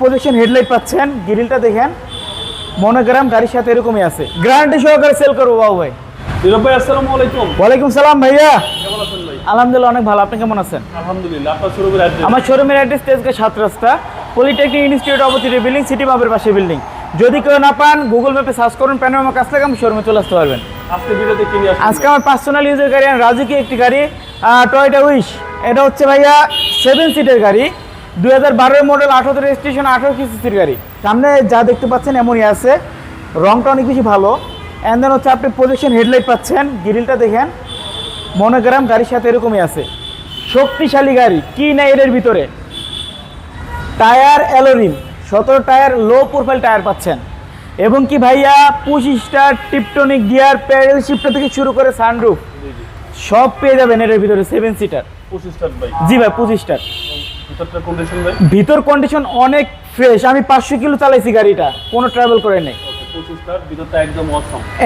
Projection headlight পাচ্ছেন গ্রিলটা দেখেন monogram গাড়ির সাথে এরকমই আছে। গ্যারান্টি সহকারে সেল করব বাবু ভাই। ভাই আসসালামু আলাইকুম। ওয়ালাইকুম সালাম ভাইয়া। কেমন আছেন ভাই? আলহামদুলিল্লাহ অনেক ভালো। আপনি কেমন আছেন? আলহামদুলিল্লাহ আপনার শোরুমের অ্যাড্রেস আমার শোরুমের অ্যাড্রেস তেজগা সাত রাস্তা polytechnic institute opposite building city মাপের পাশে বিল্ডিং যদি কেউ না পান গুগল ম্যাপে সার্চ করুন প্যানোরামা কাছ থেকে আমি শোরুমে চলে আসতে পারবেন। আজকে ভিডিওতে কি নিয়ে আজকে আমার পার্সোনাল ইউজের গাড়ি আর রাজুকি একটি গাড়ি টয়টা উইশ এটা হচ্ছে ভাইয়া সেভেন সিটের গাড়ি। দুই হাজার বারোর মডেল আঠারো রেজিস্ট্রেশন আঠারো সিসির গাড়ি। সামনে যা দেখতে পাচ্ছেন এমনই আছে। রংটা অনেক বেশি ভালো। অ্যান্ড দেন হচ্ছে আপনি প্রজেকশন হেডলাইট পাচ্ছেন গ্রিলটা দেখেন। মনোগ্রাম গাড়ির সাথে এরকমই আছে। শক্তিশালী গাড়ি কি নাই এর ভিতরে? টায়ার অ্যালোরিম সতেরো টায়ার লো প্রোফাইল টায়ার পাচ্ছেন। এবং কি ভাইয়া পঁচিশটা টিপটনিক গিয়ার প্যাডেল শিফট থেকে শুরু করে সানরুফ সব পেয়ে যাবেন এর ভিতরে সেভেন সিটার স্টার জি ভাই কন্ডিশন ভাই ভিতর কন্ডিশন অনেক ফ্রেশ আমি পাঁচশো কিলো চালাইছি গাড়িটা কোনো ট্রাভেল করে নেই।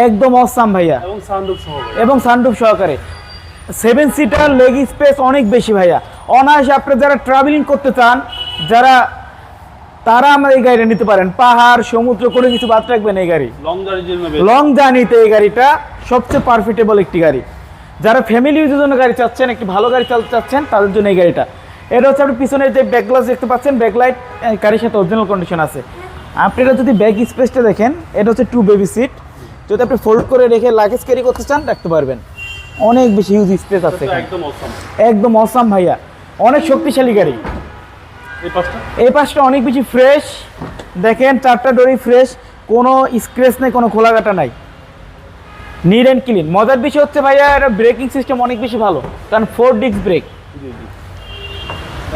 একদম অসম ভাইয়া। এবং সানরুফ সহকারে। সেভেন সিটার লেগ স্পেস অনেক বেশি ভাইয়া। অনায়াসে আপনি যারা ট্রাভেলিং করতে চান যারা তারা আমার এই গাড়িটা নিতে পারেন। পাহাড় সমুদ্র কোনো কিছু বাদ রাখবেন এই গাড়ি। লং লং জার্নিতে এই গাড়িটা সবচেয়ে পারফিটেবল একটি গাড়ি। যারা ফ্যামিলি ইউজের জন্য গাড়ি চাচ্ছেন একটি ভালো গাড়ি চালাতে চাচ্ছেন তাদের জন্য এই গাড়িটা। এটা হচ্ছে আপনি পিছনে যে ব্যাকগ্লাস দেখতে পাচ্ছেন ব্যাকলাইট গাড়ির সাথে অরিজিনাল কন্ডিশন আছে। আপনি এটা যদি ব্যাক স্পেসটা দেখেন এটা হচ্ছে টু বেবি সিট যদি আপনি ফোল্ড করে রেখে লাগেজ ক্যারি করতে চান রাখতে পারবেন। অনেক বেশি ইউজ স্পেস আছে একদম অসম ভাইয়া। অনেক শক্তিশালী গাড়ি। এই পাশটা? অনেক বেশি ফ্রেশ দেখেন চারটা ডোরি ফ্রেশ কোনো স্ক্রেচ নেই কোনো খোলাঘাটা নাই। নিট অ্যান্ড ক্লিন মজার বিষয় হচ্ছে ভাইয়া এটা ব্রেকিং সিস্টেম অনেক বেশি ভালো। কারণ ফোর ডিস্ক ব্রেক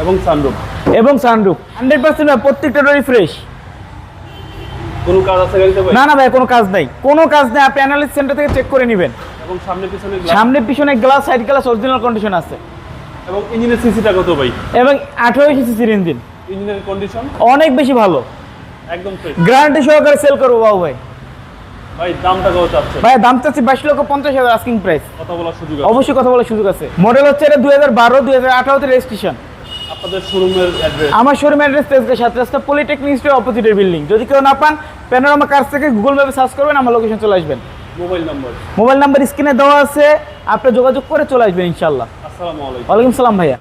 এবং সানরুফ এবং সানরুফ হান্ড্রেড পার্সেন্ট প্রত্যেকটা ডোরি ফ্রেশ কোনো কাজ আছে গাড়িতে ভাই? না না ভাই কোনো কাজ নাই। কোনো কাজ নেই আপনি অ্যানালিস সেন্টার থেকে চেক করে নেবেন। এবং সামনে পিছনে সামনে পিছনে glass side glass original condition আছে। এবং ইঞ্জিনের সিসিটা কত ভাই? এবং আঠারো সিসির ইঞ্জিন ইঞ্জিনের কন্ডিশন অনেক বেশি ভালো। একদম ফ্রেশ গ্যারান্টি সহকারে সেল করব বাবু ভাই। ভাই দামটা কত চাচ্ছে ভাই দাম চাচ্ছি বাইশ লক্ষ পঞ্চাশ হাজার আস্কিং প্রাইস কথা বলার সুযোগ আছে। অবশ্যই কথা বলার সুযোগ আছে। মডেল হচ্ছে এটা দুই হাজার বারো দুই হাজার আঠারোতে রেজিস্ট্রেশন আপনাদের শোরুমের অ্যাড্রেস আমার শোরুম অ্যাড্রেস তেজগা সাত রাস্তা পলিটেকনিক ইনস্টিটিউট অপোজিটের বিল্ডিং যদি কেউ না পান প্যানোরামা কাছ থেকে গুগল ম্যাপে সার্চ করবেন আমার লোকেশন চলে আসবেন। মোবাইল নাম্বার মোবাইল নাম্বার স্ক্রিনে দেওয়া আছে আপনি যোগাযোগ করে চলে আসবেন ইনশাল্লাহ আসসালামু আলাইকুম। ওয়ালাইকুম সালাম ভাইয়া।